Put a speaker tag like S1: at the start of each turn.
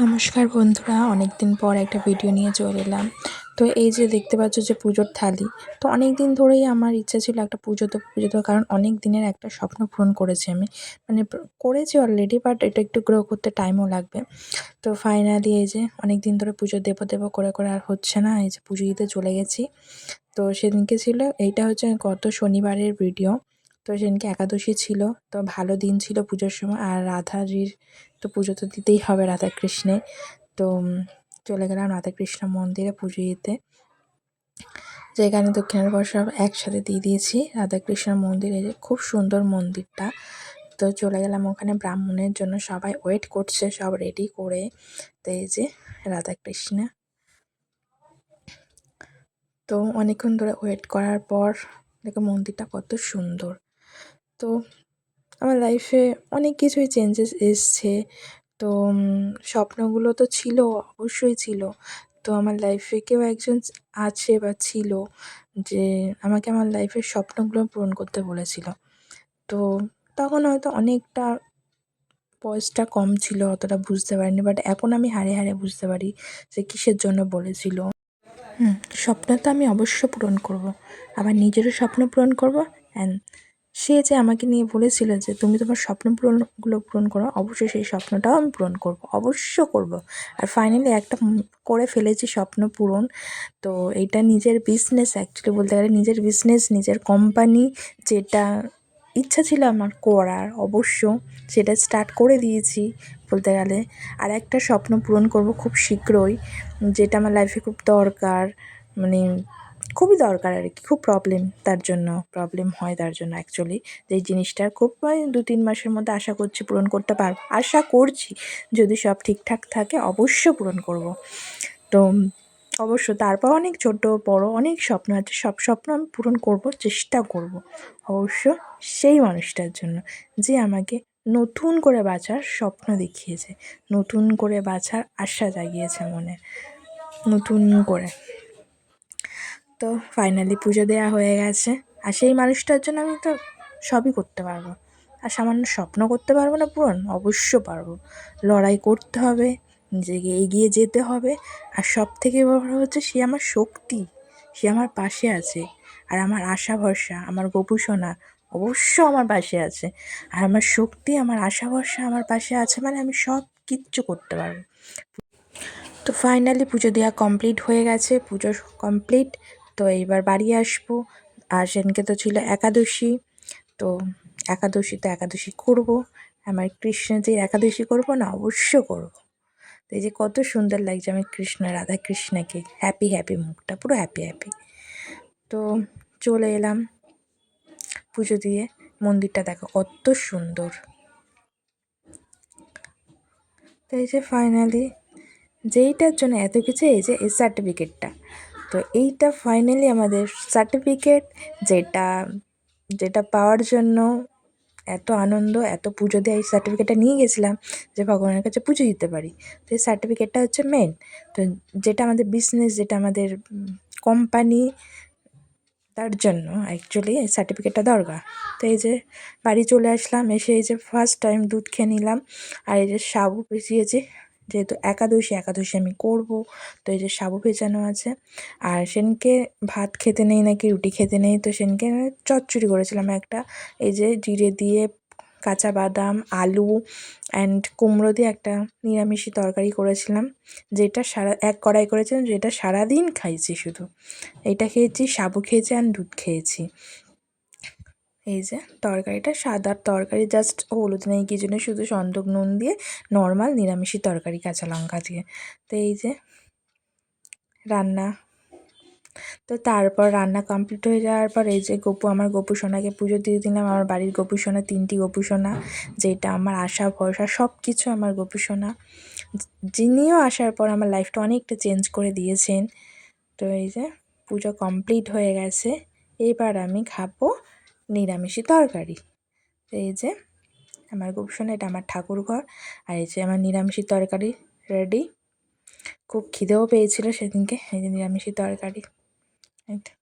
S1: নমস্কার বন্ধুরা অনেক দিন পর একটা ভিডিও নিয়ে চলে এলাম। তো এই যে দেখতে পাচ্ছ যে পুজোর থালি, তো অনেক দিন ধরেই আমার ইচ্ছা ছিল একটা পুজো তো পুজো দেওয়া কারণ অনেক দিনের একটা স্বপ্ন পূরণ করেছি আমি। মানে করেছি অলরেডি বাট এটা একটু গ্রো করতে টাইমও লাগবে। তো ফাইনালি এই যে অনেক দিন ধরে পুজো দেবো দেবো করে করে আর হচ্ছে না, এই যে পুজো দিতে চলে গেছি। তো সেদিনকে ছিল, এইটা হচ্ছে গত শনিবারের ভিডিও তো সেদিনকে একাদশী ছিল, তো ভালো দিন ছিল পুজোর সময়, আর রাধাজির তো পুজো তো দিতেই হবে রাধাকৃষ্ণে তো চলে গেলাম রাধাকৃষ্ণ মন্দিরে পুজো দিতে। যেখানে দক্ষিণের পর সব একসাথে দিয়ে দিয়েছি রাধাকৃষ্ণ মন্দিরে যে খুব সুন্দর মন্দিরটা। তো চলে গেলাম ওখানে ব্রাহ্মণের জন্য, সবাই ওয়েট করছে, সব রেডি করে। তো এই যে রাধাকৃষ্ণ। তো অনেকক্ষণ ধরে ওয়েট করার পর দেখো মন্দিরটা কত সুন্দর। তো আমার লাইফে অনেক কিছুই চেঞ্জেস এসছে। তো স্বপ্নগুলো তো ছিল, অবশ্যই ছিল। তো আমার লাইফে কেউ একজন আছে বা ছিল যে আমাকে আমার লাইফের স্বপ্নগুলো পূরণ করতে বলেছিল। তো তখন হয়তো অনেকটা বয়সটা কম ছিল, অতটা বুঝতে পারিনি বাট এখন আমি হাড়ে হাড়ে বুঝতে পারি যে কিসের জন্য বলেছিল। হুম, স্বপ্ন তো আমি অবশ্য পূরণ করব। আবার নিজেরও স্বপ্ন পূরণ করব অ্যান্ড সে যে আমাকে নিয়ে বলেছিল যে তুমি তোমার স্বপ্ন পূরণগুলো পূরণ করো, অবশ্যই সেই স্বপ্নটাও আমি পূরণ করব অবশ্য করব। আর ফাইনালি একটা করে ফেলেছি স্বপ্ন পূরণ। তো এটা নিজের বিজনেস অ্যাকচুয়ালি বলতে গেলে নিজের বিজনেস নিজের কোম্পানি যেটা ইচ্ছা ছিল আমার করার, অবশ্য সেটা স্টার্ট করে দিয়েছি বলতে গেলে। আর একটা স্বপ্ন পূরণ করব খুব শীঘ্রই, যেটা আমার লাইফে খুব দরকার মানে খুবই দরকার আর কি, খুব প্রবলেম তার জন্য প্রবলেম হয় তার জন্য অ্যাকচুয়ালি যে জিনিসটার খুব মানে দু তিন মাসের মধ্যে আশা করছি পূরণ করতে পারব। আশা করছি যদি সব ঠিকঠাক থাকে অবশ্য পূরণ করব। তো অবশ্য তারপর অনেক ছোট, বড় অনেক স্বপ্ন আছে, সব স্বপ্ন আমি পূরণ করব, চেষ্টা করব। অবশ্য সেই মানুষটার জন্য যে আমাকে নতুন করে বাঁচার স্বপ্ন দেখিয়েছে, নতুন করে বাঁচার আশা জাগিয়েছে মনে, নতুন করে। তো ফাইনালি পুজো দেওয়া হয়ে গেছে। আর সেই মানুষটার জন্য আমি তো সবই করতে পারব। আর সামান্য স্বপ্ন করতে পারব না পূরণ, অবশ্য পারব। লড়াই করতে হবে, নিজেকে এগিয়ে যেতে হবে। আর সব থেকে বড় হচ্ছে সে আমার শক্তি, সে আমার পাশে আছে। আর আমার আশা ভরসা, আমার গোপুসোনা অবশ্য আমার পাশে আছে। আর আমার শক্তি, আমার আশা ভরসা আমার পাশে আছে মানে আমি সব কিচ্ছু করতে পারব। তো ফাইনালি পুজো দেওয়া কমপ্লিট হয়ে গেছে। পুজো কমপ্লিট তো এইবার বাড়ি আসব। আর সেদিনকে তো ছিল একাদশী, তো একাদশী তো একাদশী করব। আমার কৃষ্ণজির একাদশী করব না, অবশ্য করব। তো এই যে কত সুন্দর লাগছে আমি কৃষ্ণ রাধা কৃষ্ণকে হ্যাপি হ্যাপি মুখটা, পুরো হ্যাপি হ্যাপি তো চলে এলাম পুজো দিয়ে। মন্দিরটা দেখো কত সুন্দর। তো এই যে ফাইনালি যেইটার জন্য এত কিছু, এই যে এই সার্টিফিকেটটা তো এইটা ফাইনালি আমাদের সার্টিফিকেট যেটা যেটা পাওয়ার জন্য এত আনন্দ, এত পুজো দিয়ে এই সার্টিফিকেটটা নিয়ে গেছিলাম যে ভগবানের কাছে পুজো দিতে পারি। তো এই সার্টিফিকেটটা হচ্ছে মেন তো যেটা আমাদের বিজনেস যেটা আমাদের কোম্পানি তার জন্য অ্যাকচুয়ালি এই সার্টিফিকেটটা দরকার। তো এই যে বাড়ি চলে আসলাম, এসে এই যে ফার্স্ট টাইম দুধ খেয়ে নিলাম, আর এই যে সাবু পিছিয়েছি যেহেতু একাদশী একাদশী আমি করব। তো এই যে সাবু ভেজানো আছে। আর সেনকে ভাত খেতে নেই নাকি, রুটি খেতে নেই, তো সেনকে চচ্চড়ি করেছিলাম একটা। এই যে জিরে দিয়ে কাঁচা বাদাম, আলু অ্যান্ড কুমড়ো দিয়ে একটা নিরামিষি তরকারি করেছিলাম। যেটা সারা, এক কড়াই করেছিলাম, যেটা সারাদিন খাইছি শুধু। এটা খেয়েছি, সাবু খেয়েছি অ্যান্ড দুধ খেয়েছি। এই যে তরকারিটা, সাদার তরকারি জাস্ট হলুদ নেই কিছু নেই শুধু সন্দক নুন দিয়ে নর্মাল নিরামিষি তরকারি, কাঁচা লঙ্কা দিয়ে। তো এই যে রান্না। তো তারপর রান্না কমপ্লিট হয়ে যাওয়ার পর এই যে গপু, আমার গপু সোনাকে পুজো দিয়ে দিলাম। আমার বাড়ির গপু সোনা, তিনটি গপু সোনা, যেটা আমার আশা, ভরসা সব কিছু আমার গপু সোনা। যিনিও আসার পর আমার লাইফটা অনেকটা চেঞ্জ করে দিয়েছেন। তো এই যে পুজো কমপ্লিট হয়ে গেছে। এবার আমি খাব নিরামিষি তরকারি। তো এই যে আমার গুপসন, এটা আমার ঠাকুর ঘর আর এই যে আমার নিরামিষি তরকারি রেডি খুব খিদেও পেয়েছিল সেদিনকে, এই যে নিরামিষি তরকারি। এটা